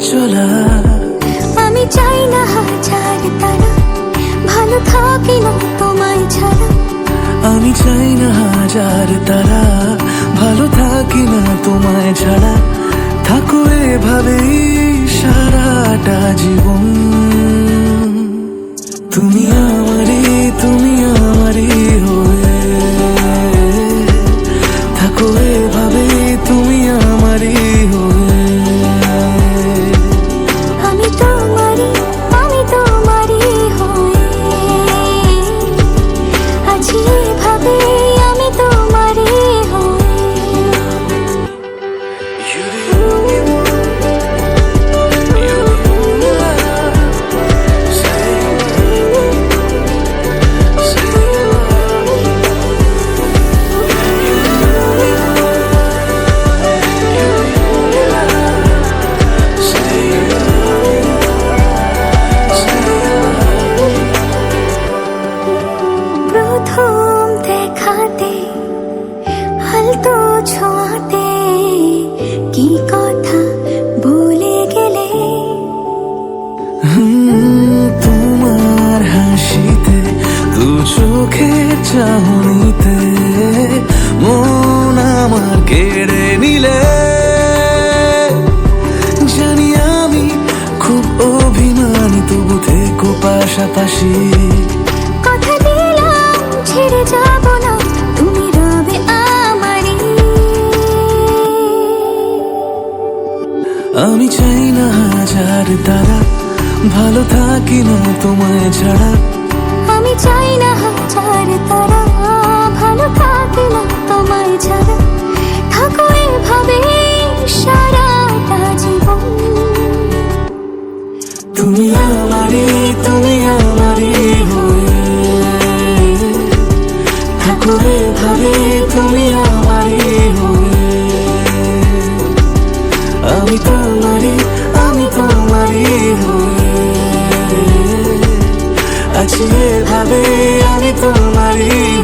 চলা আমি চাই না হাজার তারা। ভালো থাকি না তোমায় ছাড়া। আমি চাই না হাজার তারা। ভালো থাকি না তোমায় ছাড়া। থাকো এভাবেই সারাটা জীবন। তুমি প্রথম দেখাতে হালতো ছোঁয়াতে, কি কথা বলে গেলে? তোমার হাসিতে, দু চোখের চাহনিতে, মন আমার কেড়ে নিলে। জানি আমি খুব অভিমানী, তবু থেকো পাশাপাশি। ছেড়ে যাব না। তুমি রবে আমারি আমি চাই না হাজার তারা ভালো থাকি না তোমায় ছাড়া। আমি চাই না হাজার তারা ভালো থাকি না তোমায় ছাড়া। সে ভাবে আমি তোমারই